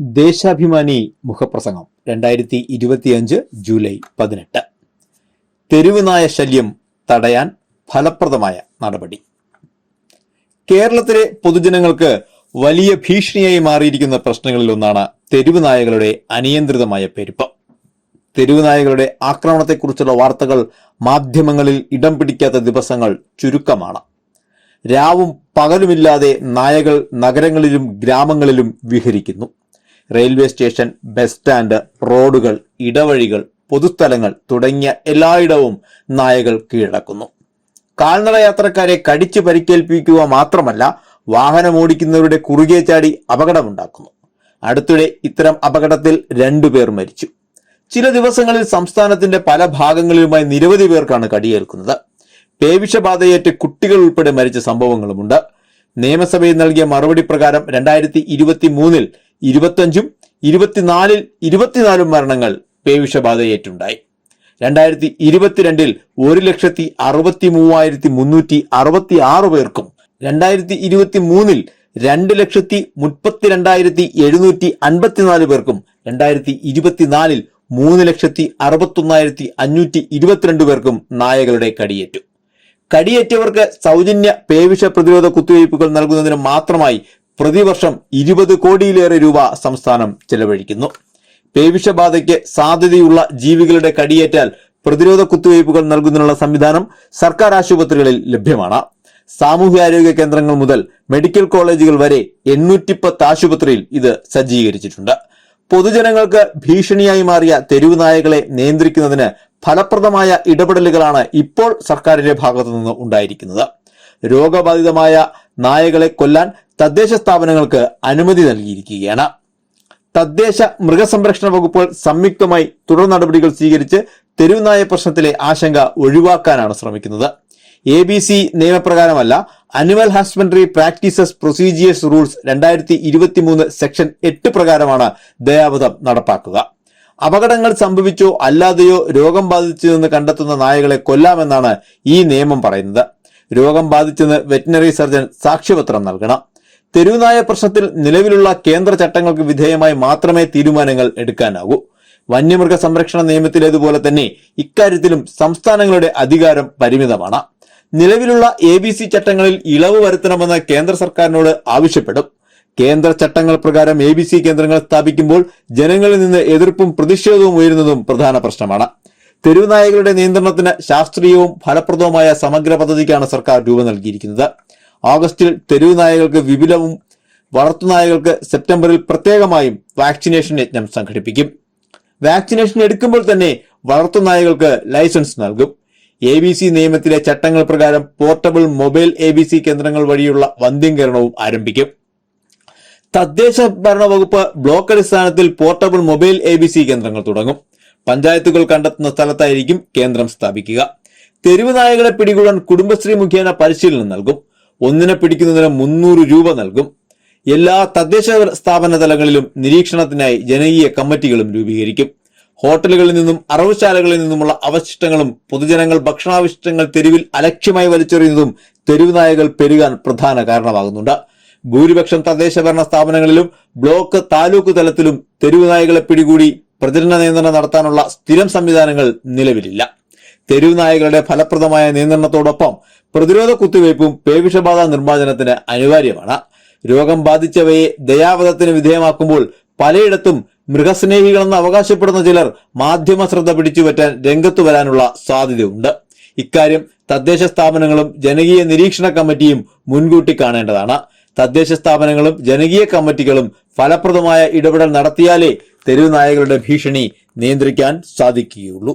ദേശാഭിമാനി മുഖപ്രസംഗം രണ്ടായിരത്തി ഇരുപത്തിയഞ്ച് ജൂലൈ പതിനെട്ട്. തെരുവുനായ ശല്യം തടയാൻ ഫലപ്രദമായ നടപടി. കേരളത്തിലെ പൊതുജനങ്ങൾക്ക് വലിയ ഭീഷണിയായി മാറിയിരിക്കുന്ന പ്രശ്നങ്ങളിൽ ഒന്നാണ് തെരുവുനായകളുടെ അനിയന്ത്രിതമായ പെരുപ്പം. തെരുവുനായകളുടെ ആക്രമണത്തെക്കുറിച്ചുള്ള വാർത്തകൾ മാധ്യമങ്ങളിൽ ഇടം പിടിക്കാത്ത ദിവസങ്ങൾ ചുരുക്കമാണ്. രാവും പകലുമില്ലാതെ നായകൾ നഗരങ്ങളിലും ഗ്രാമങ്ങളിലും വിഹരിക്കുന്നു. റെയിൽവേ സ്റ്റേഷൻ ബസ് സ്റ്റാൻഡ് റോഡുകൾ ഇടവഴികൾ പൊതുസ്ഥലങ്ങൾ തുടങ്ങിയ എല്ലായിടവും നായകൾ കീഴടക്കുന്നു. കാൽനട യാത്രക്കാരെ കടിച്ചു പരിക്കേൽപ്പിക്കുക മാത്രമല്ല വാഹനം ഓടിക്കുന്നവരുടെ കുറുകെ ചാടി അപകടമുണ്ടാക്കുന്നു. അടുത്തിടെ ഇത്തരം അപകടത്തിൽ രണ്ടുപേർ മരിച്ചു. ചില ദിവസങ്ങളിൽ സംസ്ഥാനത്തിന്റെ പല ഭാഗങ്ങളിലുമായി നിരവധി പേർക്കാണ് കടിയേൽക്കുന്നത്. പേവിഷബാധയേറ്റ് കുട്ടികൾ ഉൾപ്പെടെ മരിച്ച സംഭവങ്ങളുമുണ്ട്. നിയമസഭയിൽ നൽകിയ മറുപടി പ്രകാരം രണ്ടായിരത്തി ഇരുപത്തി മൂന്നിൽ ഇരുപത്തഞ്ചും ഇരുപത്തിനാലിൽ ഇരുപത്തിനാലും മരണങ്ങൾ പേവിഷബാധയേറ്റുണ്ടായി. രണ്ടായിരത്തി ഇരുപത്തിരണ്ടിൽ ഒരു ലക്ഷത്തി അറുപത്തി മൂവായിരത്തി മുന്നൂറ്റി അറുപത്തി ആറ് പേർക്കും രണ്ടായിരത്തി ഇരുപത്തി മൂന്നിൽ രണ്ട് ലക്ഷത്തി മുപ്പത്തിരണ്ടായിരത്തി എഴുന്നൂറ്റി അൻപത്തിനാല് പേർക്കും രണ്ടായിരത്തി ഇരുപത്തിനാലിൽ മൂന്ന് ലക്ഷത്തി അറുപത്തൊന്നായിരത്തി അഞ്ഞൂറ്റി ഇരുപത്തിരണ്ട് പേർക്കും നായകളുടെ കടിയേറ്റു. കടിയേറ്റവർക്ക് സൗജന്യ പേവിഷ പ്രതിരോധ കുത്തിവയ്പ്പുകൾ നൽകുന്നതിന് മാത്രമായി പ്രതിവർഷം ഇരുപത് കോടിയിലേറെ രൂപ സംസ്ഥാനം ചെലവഴിക്കുന്നു. പേവിഷബാധയ്ക്ക് സാധ്യതയുള്ള ജീവികളുടെ കടിയേറ്റാൽ പ്രതിരോധ കുത്തിവയ്പ്പുകൾ നൽകുന്നതിനുള്ള സംവിധാനം സർക്കാർ ആശുപത്രികളിൽ ലഭ്യമാണ്. സാമൂഹ്യാരോഗ്യ കേന്ദ്രങ്ങൾ മുതൽ മെഡിക്കൽ കോളേജുകൾ വരെ എണ്ണൂറ്റിപ്പത്ത് ആശുപത്രിയിൽ ഇത് സജ്ജീകരിച്ചിട്ടുണ്ട്. പൊതുജനങ്ങൾക്ക് ഭീഷണിയായി മാറിയ തെരുവ് നായകളെ നിയന്ത്രിക്കുന്നതിന് ഫലപ്രദമായ ഇടപെടലുകളാണ് ഇപ്പോൾ സർക്കാരിന്റെ ഭാഗത്തു നിന്ന് ഉണ്ടായിരിക്കുന്നത്. രോഗബാധിതമായ നായകളെ കൊല്ലാൻ തദ്ദേശ സ്ഥാപനങ്ങൾക്ക് അനുമതി നൽകിയിരിക്കുകയാണ്. തദ്ദേശ മൃഗസംരക്ഷണ വകുപ്പുകൾ സംയുക്തമായി തുടർ നടപടികൾ സ്വീകരിച്ച് തെരുവുനായ പ്രശ്നത്തിലെ ആശങ്ക ഒഴിവാക്കാനാണ് ശ്രമിക്കുന്നത്. A B C നിയമപ്രകാരമല്ല animal husbandry practices procedures rules രണ്ടായിരത്തി ഇരുപത്തി മൂന്ന് സെക്ഷൻ എട്ട് പ്രകാരമാണ് ദയാവധം നടപ്പാക്കുക. അപകടങ്ങൾ സംഭവിച്ചോ അല്ലാതെയോ രോഗം ബാധിച്ചതെന്ന് കണ്ടെത്തുന്ന നായകളെ കൊല്ലാമെന്നാണ് ഈ നിയമം പറയുന്നത്. രോഗം ബാധിച്ചെന്ന് വെറ്റിനറി സർജൻ സാക്ഷ്യപത്രം നൽകണം. തെരുവുനായ പ്രശ്നത്തിൽ നിലവിലുള്ള കേന്ദ്ര ചട്ടങ്ങൾക്ക് വിധേയമായി മാത്രമേ തീരുമാനങ്ങൾ എടുക്കാനാകൂ. വന്യമൃഗ സംരക്ഷണ നിയമത്തിലേതുപോലെ തന്നെ ഇക്കാര്യത്തിലും സംസ്ഥാനങ്ങളുടെ അധികാരം പരിമിതമാണ്. നിലവിലുള്ള എ ബി സി ചട്ടങ്ങളിൽ ഇളവ് വരുത്തണമെന്ന് കേന്ദ്ര സർക്കാരിനോട് ആവശ്യപ്പെടും. കേന്ദ്ര ചട്ടങ്ങൾ പ്രകാരം എ ബി സി കേന്ദ്രങ്ങൾ സ്ഥാപിക്കുമ്പോൾ ജനങ്ങളിൽ നിന്ന് എതിർപ്പും പ്രതിഷേധവും ഉയരുന്നതും പ്രധാന പ്രശ്നമാണ്. തെരുവുനായകളുടെ നിയന്ത്രണത്തിന് ശാസ്ത്രീയവും ഫലപ്രദവുമായ സമഗ്ര പദ്ധതിക്കാണ് സർക്കാർ രൂപം നൽകിയിരിക്കുന്നത്. ഓഗസ്റ്റിൽ തെരുവ് നായകൾക്ക് വിപുലവും വളർത്തുനായകൾക്ക് സെപ്റ്റംബറിൽ പ്രത്യേകമായും വാക്സിനേഷൻ യജ്ഞം സംഘടിപ്പിക്കും. വാക്സിനേഷൻ എടുക്കുമ്പോൾ തന്നെ വളർത്തുനായകൾക്ക് ലൈസൻസ് നൽകും. എ ബി സി നിയമത്തിലെ ചട്ടങ്ങൾ പ്രകാരം portable mobile A B C കേന്ദ്രങ്ങൾ വഴിയുള്ള വന്ധ്യംകരണവും ആരംഭിക്കും. തദ്ദേശ ഭരണ വകുപ്പ് ബ്ലോക്ക് അടിസ്ഥാനത്തിൽ portable mobile A B C കേന്ദ്രങ്ങൾ തുടങ്ങും. പഞ്ചായത്തുകൾ കണ്ടെത്തുന്ന സ്ഥലത്തായിരിക്കും കേന്ദ്രം സ്ഥാപിക്കുക. തെരുവ് നായകളെ പിടികൂടാൻ കുടുംബശ്രീ മുഖേന പരിശീലനം നൽകും. ഒന്നിനെ പിടിക്കുന്നതിന് മുന്നൂറ് രൂപ നൽകും. എല്ലാ തദ്ദേശ സ്ഥാപന തലങ്ങളിലും നിരീക്ഷണത്തിനായി ജനകീയ കമ്മിറ്റികളും രൂപീകരിക്കും. ഹോട്ടലുകളിൽ നിന്നും അറവുശാലകളിൽ നിന്നുമുള്ള അവശിഷ്ടങ്ങളും പൊതുജനങ്ങൾ ഭക്ഷണാവശിഷ്ടങ്ങൾ തെരുവിൽ അലക്ഷ്യമായി വലിച്ചെറിയുന്നതും തെരുവ് നായകൾ പെരുകാൻ പ്രധാന കാരണമാകുന്നുണ്ട്. ഭൂരിപക്ഷം തദ്ദേശ ഭരണ സ്ഥാപനങ്ങളിലും ബ്ലോക്ക് താലൂക്ക് തലത്തിലും തെരുവ് നായകളെ പിടികൂടി പ്രചരണ നിയന്ത്രണം നടത്താനുള്ള സ്ഥിരം സംവിധാനങ്ങൾ നിലവിലില്ല. തെരുവ് നായകളുടെ ഫലപ്രദമായ നിയന്ത്രണത്തോടൊപ്പം പ്രതിരോധ കുത്തിവയ്പും പേവിഷബാധ നിർമ്മാർജനത്തിന് അനിവാര്യമാണ്. രോഗം ബാധിച്ചവയെ ദയാവധത്തിന് വിധേയമാക്കുമ്പോൾ പലയിടത്തും മൃഗസ്നേഹികളെന്ന് അവകാശപ്പെടുന്ന ചിലർ മാധ്യമ ശ്രദ്ധ പിടിച്ചുപറ്റാൻ രംഗത്തു വരാനുള്ള സാധ്യതയുണ്ട്. ഇക്കാര്യം തദ്ദേശ സ്ഥാപനങ്ങളും ജനകീയ നിരീക്ഷണ കമ്മിറ്റിയും മുൻകൂട്ടി കാണേണ്ടതാണ്. തദ്ദേശ സ്ഥാപനങ്ങളും ജനകീയ കമ്മിറ്റികളും ഫലപ്രദമായ ഇടപെടൽ നടത്തിയാലേ തെരുവ് നായകളുടെ ഭീഷണി നിയന്ത്രിക്കാൻ സാധിക്കുകയുള്ളൂ.